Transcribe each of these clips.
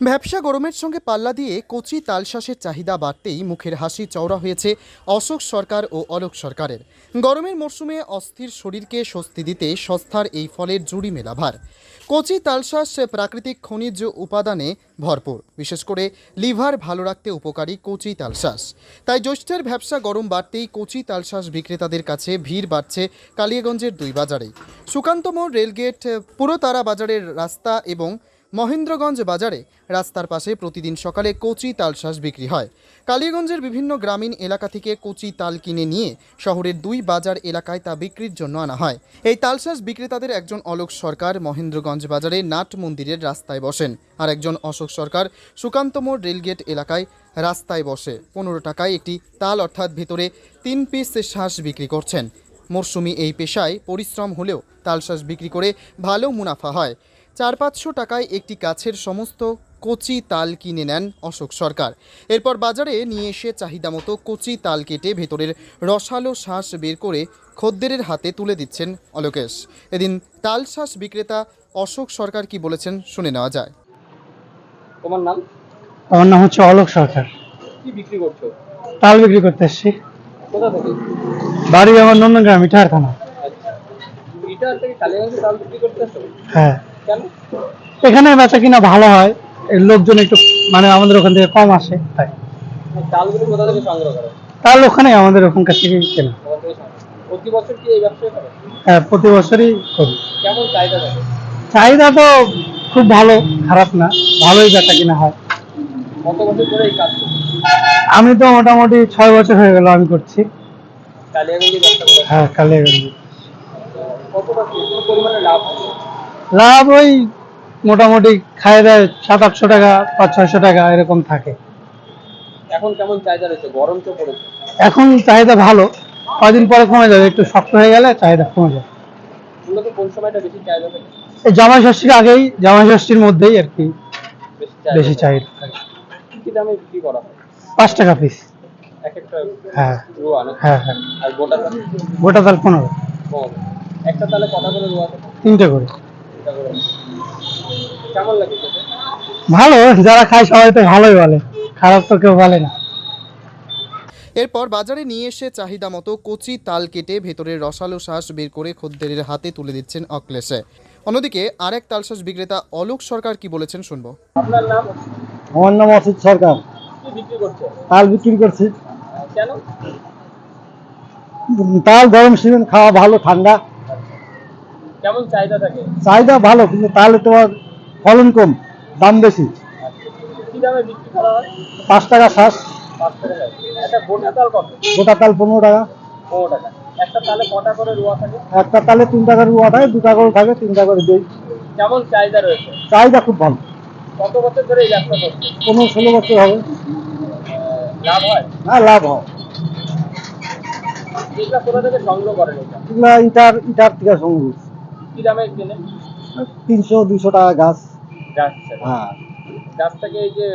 ব্যবসা গরমের সঙ্গে পাল্লা দিয়ে কচি তালশাঁসের চাহিদা বাড়তেই মুখের হাসি চওড়া হয়েছে অশোক সরকার ও অলোক সরকারের। গরমের মরশুমে অস্থির শরীরকে স্বস্তি দিতে সস্তার এই ফলের জুড়ি মেলা ভার কচি তালশাঁস প্রাকৃতিক খনিজ উপাদানে ভরপুর। বিশেষ করে লিভার ভালো রাখতে উপকারী কচি তালশাঁস। তাই জ্যৈষ্ঠের ব্যবসা গরম বাড়তেই কচি তালশাঁস বিক্রেতাদের কাছে ভিড় বাড়ছে কালিয়াগঞ্জের দুই বাজারেই। সুকান্ত মোড় রেলগেট, পুরোতারা বাজারের রাস্তা এবং মহেন্দ্রগঞ্জ বাজারে রাস্তার পাশে প্রতিদিন সকালে কচি তালশাঁস বিক্রি হয়। কালীগঞ্জের বিভিন্ন গ্রামীণ এলাকা থেকে কচি তাল কিনে নিয়ে শহরের দুই বাজার এলাকায় তা বিক্রির জন্য আনা হয়। এই তালশাঁস বিক্রেতাদের একজন অলোক সরকার মহেন্দ্রগঞ্জ বাজারে নাট মন্দিরের রাস্তায় বসেন আর একজন অশোক সরকার সুকান্ত মোড় রেলগেট এলাকায় রাস্তায় বসে। পনেরো টাকায় একটি তাল অর্থাৎ ভেতরে তিন পিস শ্বাস বিক্রি করছেন। মরশুমি এই পেশায় পরিশ্রম হলেও তালশাঁস বিক্রি করে ভালো মুনাফা হয়। চার পাঁচশো টাকায় একটি গাছের সমস্ত কচি তাল কিনে নেন অশোক সরকার। এরপর বাজারে নিয়ে এসে চাহিদা মতো কচি তাল কেটে ভেতরের রসালো শ্বাস বের করে খদ্দেরের হাতে তুলে দিচ্ছেন অলোকেশ। এদিন তাল শ্বাস বিক্রেতা অশোক সরকার কি বলেছেন শুনে নেওয়া যায়। তোমার নাম? আমার নাম হচ্ছে অলোক সরকার। কি বিক্রি করছ? তাল বিক্রি করতে এসছি। কোথা থেকে? বাড়ি আমার নন্দনগ্রাম থানা। আচ্ছা। ইটার থেকে কালীগঞ্জে চাল বিক্রি করতে হ্যাঁ। এখানে বেচা কিনা ভালো হয় এর লোকজন একটু মানে আমাদের ওখান থেকে কম আসে তাই। এই চালগুলো কোথা থেকে সংগ্রহ করো? তাল ওখানে আমাদের ওখানকার থেকে কেনা। ওখান থেকে প্রতি বছর কি এই ব্যবসায় করো? হ্যাঁ প্রতি বছরই করি। কেমন চাহিদা থাকে? চাহিদা তো খুব ভালো খারাপ না ভালোই বেচা কিনা হয়। কত বছর ধরে এই কাজ আমি তো মোটামুটি ছয় বছর হয়ে গেল আমি করছি। কালিয়াগঞ্জে ব্যবসা হ্যাঁ কালিয়াগঞ্জ। কতটা পরিমাণে লাভ হয়? লাভ ওই মোটামুটি খায় দেয় সাত আটশো টাকা পাঁচ ছয়শো টাকা এরকম থাকে। এখন কেমন চাহিদা রয়েছে? গরম তো পড়েছে। এখন চাহিদা ভালো। কদিন পরে কমে যাবে একটু শক্ত হয়ে গেলে চাহিদা কমে যাবে। মূলত কোন সময়টা বেশি চাহিদা থাকে? এই জামাই ষষ্ঠীর আগেই জামাই ষষ্ঠীর মধ্যেই আর কি বেশি চাহিদা চাহিদা থাকে। কি কি দামে বিক্রি করা হয়? পাঁচ টাকা পিস এক একটা হ্যাঁ। রোয়া না হ্যাঁ হ্যাঁ। আর গোটা তাল? পনেরো। একটা তালে কটা করে রোয়া তিনটে করে এটা করে কেমন লাগে খেতে ভালো যারা খায় সবাই তো ভালোই বলে খারাপ তো কেউ বলে না। এরপর বাজারে নিয়ে এসে চাহিদা মতো কচি তাল কেটে ভেতরের রসালো শ্বাস বের করে খদ্দেরের হাতে তুলে দিচ্ছেন অক্লেশে। অন্যদিকে আরেক তালশ্বাস বিক্রেতা অলোক সরকার কি বলেছেন শুনব। আপনার নাম? আমার নাম অসিত সরকার। কি বিক্রি করছে? তাল বিক্রি করছি। তাল গরম সিজন খাওয়া ভালো ঠান্ডা। কেমন চাহিদা থাকে? চাহিদা ভালো কিন্তু তাহলে তোমার ফলন কম দাম বেশি। দামে করা হয়? পাঁচ টাকা শ্বাস। গোটা তাল পনেরো টাকা। একটা তালে কটা করে রোয়া থাকে? একটা তালে তিন টাকার রুয়া থাকে দুটা করে থাকে তিনটা করে দিই। কেমন চাহিদা রয়েছে? চাহিদা খুব ভালো। কত বছর ধরে এই ব্যবসা করছে? পনেরো ষোলো বছর হবে। লাভ হয়? হ্যাঁ লাভ হয়। এগুলা কোথা থেকে সংগ্রহ করেন এটা? ইটার ইটার থেকে সংগ্রহ কি দামে কিনে? তিনশো দুশো টাকা গাছ। গাছ হ্যাঁ। গাছ থেকে এই যে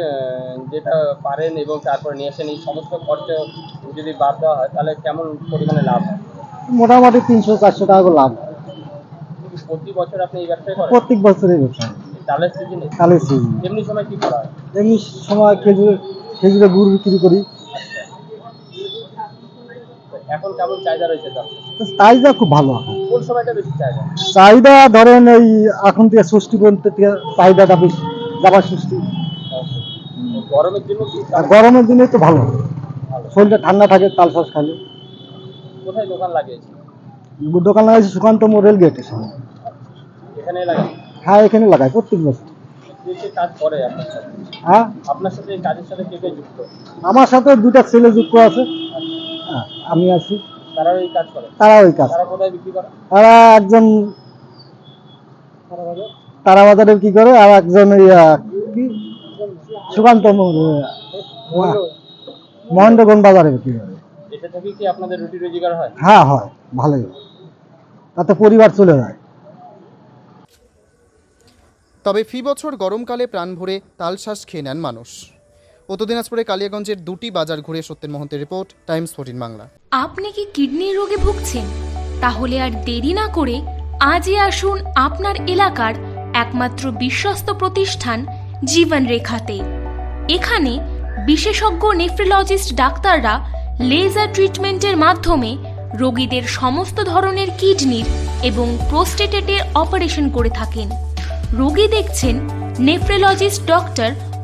যেটা পারেন এবং তারপর নিয়ে আসেন এই সমস্ত খরচ যদি বাদ দেওয়া হয় তাহলে কেমন পরিমাণে লাভ হয়? মোটামুটি তিনশো চারশো টাকা করে লাভ। হয়। প্রতি বছর আপনি এই ব্যবসায় করেন? প্রত্যেক ব্যবসা সিজনে সিজন এমনি সময় কি করা হয়? এমনি সময় খেজুর খেজুরে গুড় বিক্রি করি। এখন কেমন চাহিদা রয়েছে চাহিদা খুব ভালো এখন। বেশি চাহিদা? ধরেন এই এখন থেকে ষষ্ঠী পর্যন্ত চাহিদাটা বেশি ষষ্ঠী গরমের জন্য গরমের দিনে তো ভালো। শরীরটা ঠান্ডা থাকে তাল শ্বাস খালে। কোথায় দোকান লাগিয়েছে দোকান লাগাইছে সুকান্ত মোড় রেল গেটের সামনে এখানে লাগাই হ্যাঁ এখানে লাগাই প্রত্যেক বছর। হ্যাঁ? আমার সাথে দুটা ছেলে যুক্ত আছে। হ্যাঁ আমি আছি। তারাও এই কাজ করে। তারা ওই কাজ তারা কোথায় বিক্রি করে? তারা একজন তারা বাজারে কি করে আর একজন কি সুকান্ত আহ, মহেন্দ্রগঞ্জ বাজারে বিক্রি করে। এটা থেকে কি আপনাদের রুটি রোজগার হয়? হ্যাঁ হয়। ভালোই। তাতে পরিবার চলে যায়। তবে ফি বছর গরমকালে প্রাণ ভরে তালশ্বাস খেয়ে নেন মানুষ। উত্তর দিনাজপুরে কালিয়াগঞ্জের দুটি বাজার ঘুরে সত্যেন মহন্তের রিপোর্ট, টাইমস ফোর্টিন বাংলা। আপনি কি কিডনির রোগে ভুগছেন? তাহলে আর দেরি না করে আজই আসুন আপনার এলাকার একমাত্র বিশ্বস্ত প্রতিষ্ঠান জীবন রেখাতে এখানে বিশেষজ্ঞ নেফ্রোলজিস্ট ডাক্তাররা লেজার ট্রিটমেন্টের মাধ্যমে রোগীদের সমস্ত ধরনের কিডনির এবং প্রোস্টেটেটের অপারেশন করে থাকেন। রোগী দেখছেন nephrologist doctor